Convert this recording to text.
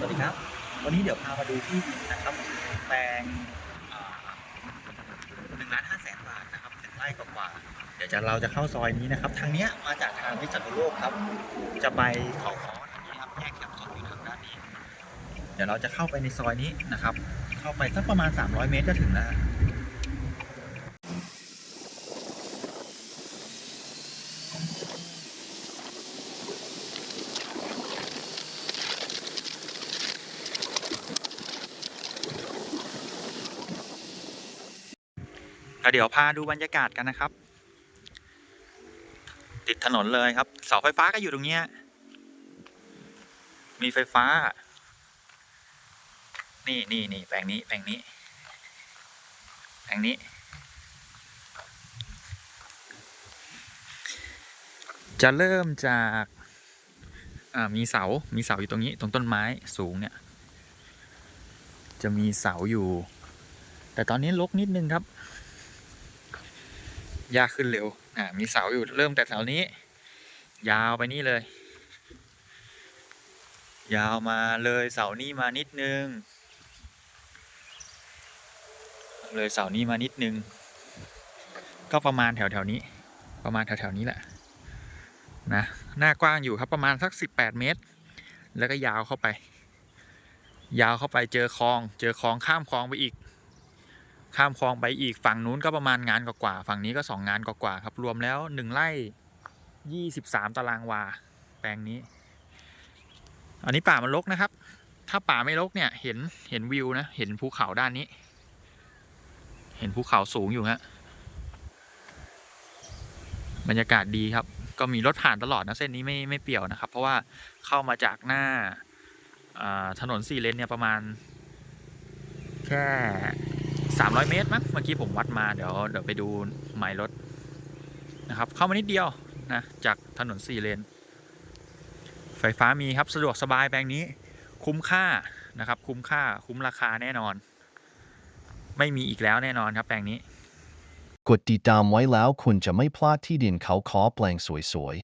สวัสดีครับ วันนี้เดี๋ยวพามาดูที่ดินนะครับแปลงหนึ่งล้านห้าแสนบาทนะครับหนึ่งไร่กว่าๆเดี๋ยวจะเราจะเข้าซอยนี้นะครับ ทางเนี้ยมาจากทางพิษณุโลกครับ จะไปเขาค้อทางนี้ครับแยกแคมป์สดอยู่ทางด้านนี้ เดี๋ยวเราจะเข้าไปในซอยนี้นะครับ เข้าไปสักประมาณ 300 เมตรก็ถึงแล้ว ก็เดี๋ยวพาดูบรรยากาศกันนะครับ ติดถนนเลยครับ เสาไฟฟ้าก็อยู่ตรงเนี้ยมีไฟฟ้า นี่นี่นี่แปลงนี้แปลงนี้ แปลงนี้ จะเริ่มจากมีเสา มีเสาอยู่ตรงนี้ ตรงต้นไม้สูงเนี่ย จะมีเสาอยู่ แต่ตอนนี้ลกนิดนึงครับ ยากขึ้นเร็ว อ่า มีเสาอยู่เริ่มแต่เสานี้ ยาวไปนี่เลย ยาวมาเลยเสานี้มานิดนึง เลยเสานี้มานิดนึง ก็ประมาณแถวแถวนี้ ประมาณแถวแถวนี้แหละ นะ หน้ากว้างอยู่ครับประมาณสักสิบแปดเมตร แล้วก็ยาวเข้าไป ยาวเข้าไปเจอคลอง เจอคลองข้ามคลองไปอีก ข้ามคลองไปอีกฝั่งนู้นก็ประมาณงานกว่าๆฝั่งนี้ก็สองงานกว่าๆครับ รวมแล้วหนึ่งไร่ยี่สิบสามตารางวา แปลงนี้ อันนี้ป่ามันรกนะครับ ถ้าป่าไม่รกเนี่ยเห็นเห็นวิวนะ เห็นภูเขาด้านนี้ เห็นภูเขาสูงอยู่ฮะบรรยากาศดีครับ ก็มีรถผ่านตลอดนะเส้นนี้ไม่ไม่เปี่ยวนะครับ เพราะว่าเข้ามาจากหน้าถนนสี่เลนเนี่ยประมาณแค่ 300 เมตรมั้งเมื่อกี้ผมวัดมาเดี๋ยวเดี๋ยวไปดูไมล์รถนะครับ เข้ามานิดเดียวนะจากถนนสี่เลน ไฟฟ้ามีครับสะดวกสบายแปลงนี้คุ้มค่านะครับ คุ้มค่าคุ้มราคาแน่นอน ไม่มีอีกแล้วแน่นอนครับแปลงนี้ กดติดตามไว้แล้วคุณจะไม่พลาดที่ดินเขาคอแปลงสวย